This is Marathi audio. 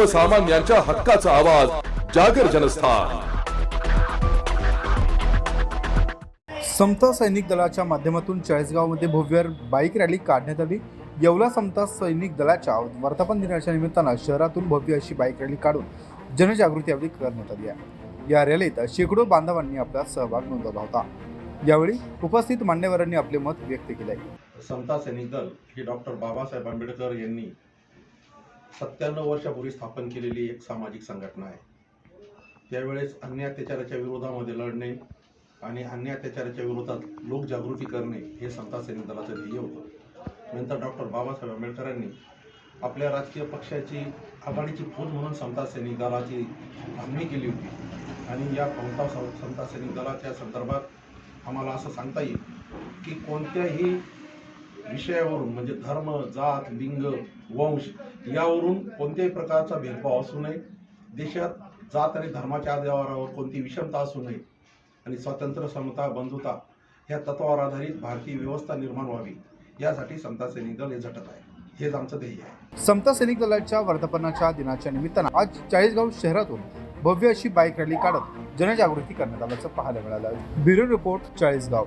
सर्वसामान्यांच्या हक्काचा आवाज जागर जनस्थान. समता सैनिक दलाच्या माध्यमातून चाळीसगावमध्ये भव्य बाईक रॅली काढण्यात आली. येवला समता सैनिक दलाच्या वर्धापन दिनाच्या निमित्तानं शहरातून भव्य अशी बाईक रॅली काढून जनजागृती यावेळी करण्यात आली आहे. या रॅलीत शेकडो बांधवांनी आपला सहभाग नोंदवला होता. यावेळी उपस्थित मान्यवरांनी आपले मत व्यक्त केले. समता सैनिक दल ही डॉक्टर बाबासाहेब आंबेडकर यांनी सत्त्याण्णव वर्षापूर्वी स्थापन केलेली एक सामाजिक संघटना आहे. त्यावेळेस अन्य अत्याचाराच्या विरोधामध्ये लढणे आणि अन्य अत्याचाराच्या विरोधात लोकजागृती करणे हे समता सैनिक दलाचं ध्येय होतं. नंतर डॉक्टर बाबासाहेब आंबेडकरांनी आपल्या राजकीय पक्षाची आघाडीची फौज म्हणून समता सैनिक दलाची आम्ही केली होती. आणि या समता समता सैनिक दलाच्या संदर्भात आम्हाला असं सांगता येईल की कोणत्याही विषयावरून म्हणजे धर्म जात लिंग वंश यावरून कोणत्याही प्रकारचा भेदभाव असू नये. देशात जात आणि धर्माच्या आधारावर कोणती विषमता असू नये. आणि स्वातंत्र्य समता बंधुता या तत्वावर आधारित भारतीय व्यवस्था निर्माण व्हावी. यासाठी समता सैनिक दल हे झटत आहे. हेच आमचं ध्येय आहे. समता सैनिक दलाच्या वर्धापनाच्या दिनाच्या निमित्तानं आज चाळीसगाव शहरातून भव्य अशी बाईक रॅली काढत जनजागृती करण्यात आल्याचं पाहायला मिळालं. Bureau report Chalisgaon.